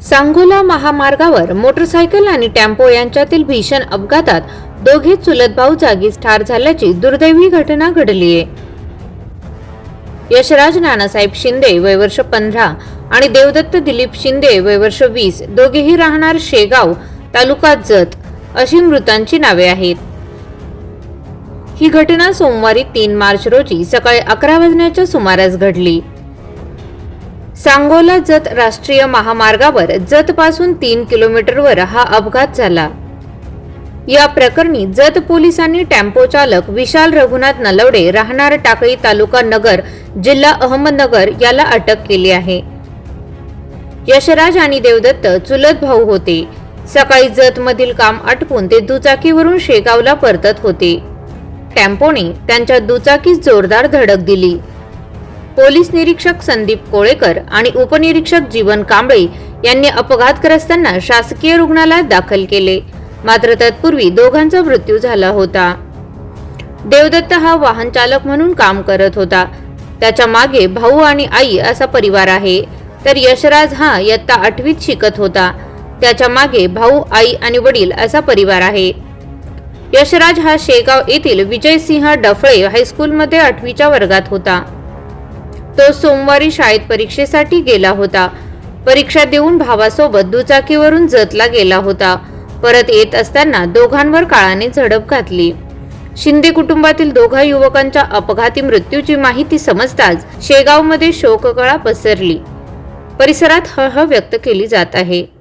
सांगोला महामार्गावर मोटरसायकल आणि टेम्पो यांच्यातील भीषण अपघातात दोघे चुलत भाऊ जागीच ठार झाल्याची दुर्दैवी घटना घडली आहे. यशराज नानासाहेब शिंदे वय वर्ष पंधरा आणि देवदत्त दिलीप शिंदे वय वर्ष वीस दोघेही राहणार शेगाव तालुका जत अशी मृतांची नावे आहेत. ही घटना सोमवारी तीन मार्च रोजी सकाळी अकरा वाजण्याच्या सुमारास घडली. सांगोला जत राष्ट्रीय महामार्गावर जत पासून तीन किलोमीटरवर हा अपघात झाला. या प्रकरणी जत पोलिसांनी टेम्पो चालक विशाल रघुनाथ नलवडे राहणार टाकळी तालुका नगर जिल्हा अहमदनगर याला अटक केली आहे. यशराज आणि देवदत्त चुलत भाऊ होते. सकाळी जत मधील काम आटपून ते दुचाकीवरून शेगावला परतत होते. टेम्पोने त्यांच्या दुचाकीस जोरदार धडक दिली. पोलीस निरीक्षक संदीप कोळेकर आणि उपनिरीक्षक जीवन कांबळे यांनी अपघातग्रस्तांना शासकीय रुग्णालयात दाखल केले. मात्र तत्पूर्वी दोघांचा मृत्यू झाला होता. देवदत्त हा वाहन चालक म्हणून काम करत होता. त्याच्यामागे भाऊ आणि आई असा परिवार आहे. तर यशराज हा इयत्ता आठवीत शिकत होता. त्याच्यामागे भाऊ आई आणि वडील असा परिवार आहे. यशराज हा शेगाव येथील विजयसिंह डफळे हायस्कूलमध्ये आठवीच्या वर्गात होता. तो सोमवारी शाळेत परीक्षेसाठी गेला होता. परीक्षा देऊन भावासोबत दुचाकीवरून जतला गेला होता. परत येत असताना दोघांवर काळाने झडप घातली. शिंदे कुटुंबातील दोघा युवकांच्या अपघाती मृत्यूची माहिती समजताच शेगावमध्ये शोककळा पसरली. परिसरात हळहळ व्यक्त केली जात आहे.